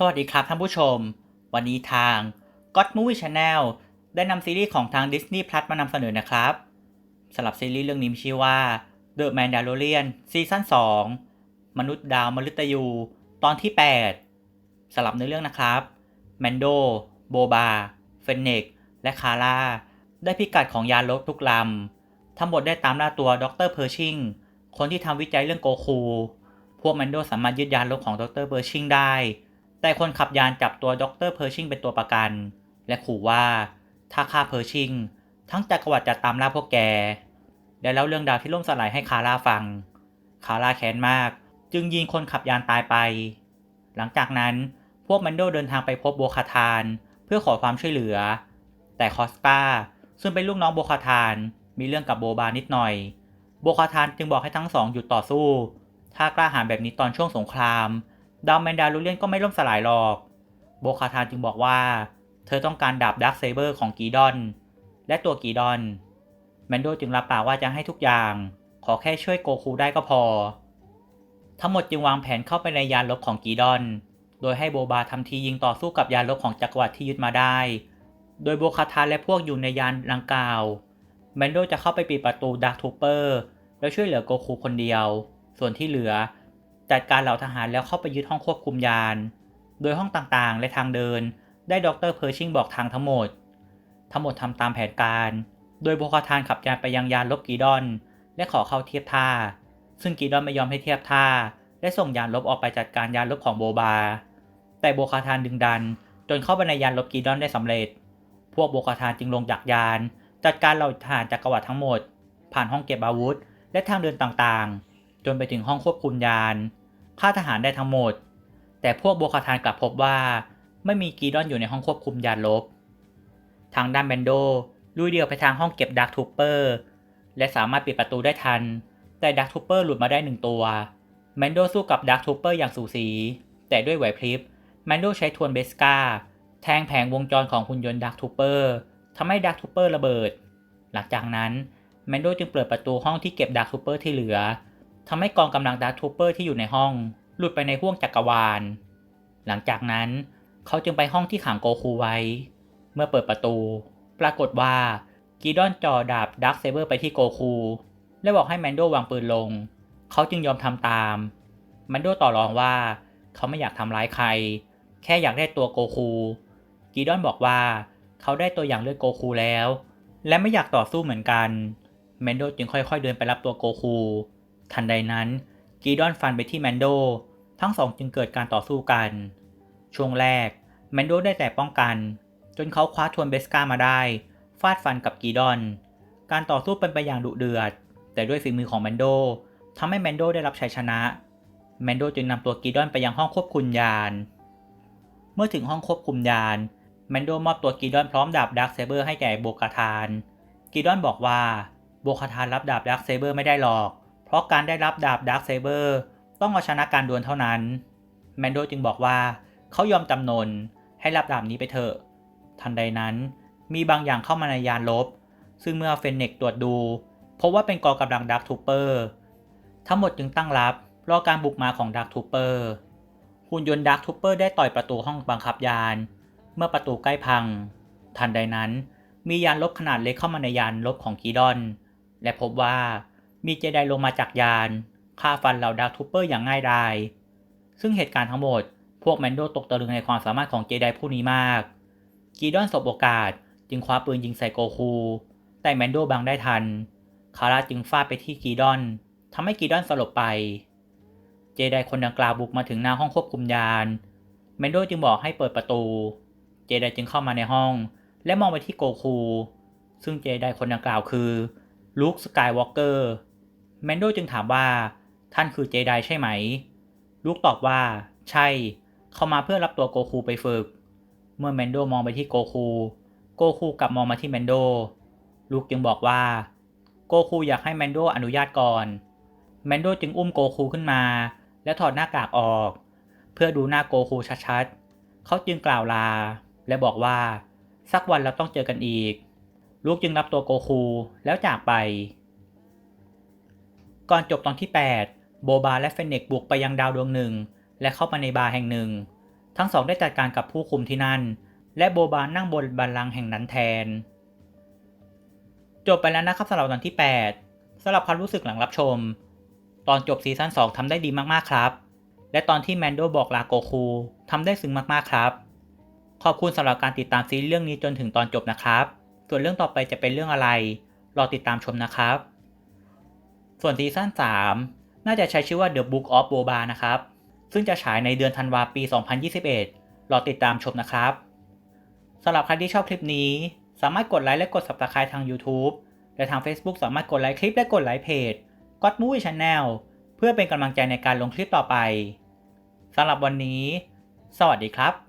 สวัสดีครับท่านผู้ชม วันนี้ทาง God Movie Channel ได้นำซีรีส์ของทาง Disney Plus มานำเสนอนะครับสำหรับซีรีส์เรื่องนี้มีชื่อว่า The Mandalorian ซีซั่น2 มนุษย์ดาวมฤตยู ตอนที่ 8สำหรับในอเรื่องนะครับแมนโดโบบาเฟนเนกและคาร่าได้พิกัดของยานลบทุกลำทั้งหมดได้ตามล่าตัวดรเพอร์ชิงคนที่ทำวิจัยเรื่องโกคู พวกแมนโดสามารถยึดยานลบของดรเพอร์ชิงได้ แต่คนขับยานจับตัวด็อกเตอร์เพอร์ชิงเป็นตัวประกัน และขู่ว่าถ้าฆ่าเพอร์ชิง ทั้งจักรวรรดิจะตามล่าพวกแก และเล่าเรื่องดาวที่ล่มสลายให้คาร่าฟัง คาร่าแค้นมาก จึงยิงคนขับยานตายไป หลังจากนั้นพวกแมนโดเดินทางไปพบโบคาทาน เพื่อขอความช่วยเหลือ แต่คอสตาซึ่งเป็นลูกน้องโบคาทานมีเรื่องกับโบบานิดหน่อย โบคาทานจึงบอกให้ทั้งสองหยุดต่อสู้ ถ้ากล้าหาญแบบนี้ตอนช่วงสงคราม ดาวแมนดาลูเลียนก็ไม่ล่มสลายหรอก โบคาทานจึงบอกว่า เธอต้องการดาบดักเซเบอร์ของกีดอน และตัวกีดอน แมนโดจึงรับปากว่าจะให้ทุกอย่าง ขอแค่ช่วยโกคูได้ก็พอ ทั้งหมดจึงวางแผนเข้าไปในยานลบของกีดอน โดยให้โบบาทำทียิงต่อสู้กับยานลบของจักรวรรดิที่ยึดมาได้ โดยโบคาทานและพวกอยู่ในยานลังกาว แมนโดจะเข้าไปปิดประตูดักทูเปอร์แล้วช่วยเหลือโกคูคนเดียว ส่วนที่เหลือ จัดการเหล่าทหารแล้วเข้าไปยึดห้องควบคุมยาน โดยห้องต่างๆ และทางเดิน ได้ดรเพอร์ชิงบอกทางทั้งหมด ทั้งหมดทำตามแผนการ โดยโบคาทานขับยานไปยังยานลบกีดอน และขอเข้าเทียบท่า ซึ่งกีดอนไม่ยอมให้เทียบท่า และส่งยานลบออกไปจัดการยานลบของโบบา แต่โบคาทานดึงดัน จนเข้าไปในยานลบกีดอนได้สำเร็จ พวกโบคาทานจึงลงจากยาน จัดการเหล่าทหารจักรวรรดิทั้งหมด ผ่านห้องเก็บอาวุธ และทางเดินต่างๆ จนไปถึงห้องควบคุมยาน ฆ่าทหารได้ทั้งหมด แต่พวกโบคาทานกลับพบว่า ไม่มีกีดอนอยู่ในห้องควบคุมยานลบ ทางด้านแบนโดลุยเดียวไปทางห้องเก็บดักทูเปอร์และสามารถปิดประตูได้ทัน แต่ดักทูเปอร์หลุดมาได้หนึ่งตัวแมนโดสู้กับดักทูเปอร์อย่างสูสี แต่ด้วยไหวพริบแมนโดใช้ทวนเบสกาแทงแผงวงจรของหุ่นยนต์ดักทูเปอร์ทำให้ดักทูเปอร์ระเบิด หลังจากนั้นแมนโดจึงเปิดประตูห้องที่เก็บดักทูเปอร์ที่เหลือ ทำให้กองกำลังดักทูเปอร์ที่อยู่ในห้อง หลุดไปในห้วงจักรวาล หลังจากนั้นเขาจึงไปห้องที่ขังโกคูไว้ เมื่อเปิดประตู ปรากฏว่ากีดอนจ่อดาบดักเซเบอร์ไปที่โกคู และบอกให้แมนโดวางปืนลง เขาจึงยอมทำตาม แมนโดต่อรองว่า เขาไม่อยากทำร้ายใคร แค่อยากได้ตัวโกคูกีดอนบอกว่า เขาได้ตัวอย่างเลือดโกคูแล้ว และไม่อยากต่อสู้เหมือนกัน แมนโดจึงค่อยๆเดินไปรับตัวโกคู ทันใดนั้นกีดอนฟันไปที่แมนโด ทั้งสองจึงเกิดการต่อสู้กัน ช่วงแรกแมนโดได้แต่ป้องกัน จนเขาคว้าทวนเบสกามาได้ ฟาดฟันกับกีดอน การต่อสู้เป็นไปอย่างดุเดือด แต่ด้วยฝีมือของแมนโดทำให้แมนโดได้รับชัยชนะ แมนโดจึงนำตัวกีดอนไปยังห้องควบคุมยาน เมื่อถึงห้องควบคุมยาน แมนโดมอบตัวกีดอนพร้อมดาบดักเซเบอร์ให้แก่โบกาทาน กีดอนบอกว่าโบคาทานรับดาบดักเซเบอร์ไม่ได้หรอก เพราะการได้รับดาบดักเซเบอร์ต้องเอาชนะการดวลเท่านั้น แมนโดจึงบอกว่าเขายอมจำนนให้รับดาบนี้ไปเถอะ ทันใดนั้นมีบางอย่างเข้ามาในยานลบ ซึ่งเมื่อเฟนเนกตรวจดู พบว่าเป็นกองกำลังดักทูเปอร์ ทั้งหมดจึงตั้งรับรอการบุกมาของดักทูเปอร์หุ่นยนต์ดักทูเปอร์ได้ต่อยประตูห้องบังคับยาน เมื่อประตูใกล้พัง ทันใดนั้น มียานลบขนาดเล็กเข้ามาในยานลบของกีดอน และพบว่า มีเจไดลงมาจากยานฆ่าฟันเหล่าดักทูเปอร์อย่างง่ายดาย ซึ่งเหตุการณ์ทั้งหมด พวกแมนโดตกตะลึงในความสามารถของเจไดผู้นี้มาก กีดอนสบโอกาสจึงคว้าปืนยิงใส่โกคู แต่แมนโดบังได้ทัน คาร่าจึงฟาดไปที่กีดอนทำให้กีดอนสลบไป เจไดคนดังกล่าวบุกมาถึงหน้าห้องควบคุมยาน แมนโดจึงบอกให้เปิดประตู เจไดจึงเข้ามาในห้อง และมองไปที่โกคู ซึ่งเจไดคนดังกล่าวคือลุคสกายวอล์กเกอร์ แมนโดจึงถามว่าท่านคือเจไดใช่ไหมลุคตอบว่าใช่ เขามาเพื่อรับตัวโกคูไปฝึก เมื่อแมนโดมองไปที่โกคู โกคูกลับมองมาที่แมนโด ลูกจึงบอกว่า โกคูอยากให้แมนโดอนุญาตก่อน แมนโดจึงอุ้มโกคูขึ้นมา และถอดหน้ากากออก เพื่อดูหน้าโกคูชัดๆ เขาจึงกล่าวลา และบอกว่า สักวันเราต้องเจอกันอีก ลูกจึงรับตัวโกคูแล้วจากไป ก่อนจบตอนที่ 8 โบบาและเฟนเนกบุกไปยังดาวดวงหนึ่ง และเข้ามาในบาร์แห่งหนึ่ง ทั้งสองได้จัดการกับผู้คุมที่นั่น และโบบานั่งบนบัลลังก์แห่งนั้นแทน จบไปแล้วนะครับสำหรับตอนที่ 8สำหรับความรู้สึกหลังรับชม ตอนจบซีซั่น2ทำได้ดีมากๆครับ และตอนที่แมนโดบอกลาโกคูทำได้ซึ้งมากๆครับขอบคุณสำหรับการติดตามซีรีส์เรื่องนี้จนถึงตอนจบนะครับ ส่วนเรื่องต่อไปจะเป็นเรื่องอะไร รอติดตามชมนะครับ ส่วนซีซั่น3 น่าจะใช้ชื่อว่า The Book of Boba นะครับ ซึ่งจะฉายในเดือนธันวาปี 2021 รอติดตามชมนะครับ สำหรับใครที่ชอบคลิปนี้ สามารถกดไลค์และกด Subscribe ทาง YouTube และทาง Facebook สามารถกดไลค์คลิปและกดไลค์เพจ God Movie Channel เพื่อเป็นกำลังใจในการลงคลิปต่อไป สำหรับวันนี้ สวัสดีครับ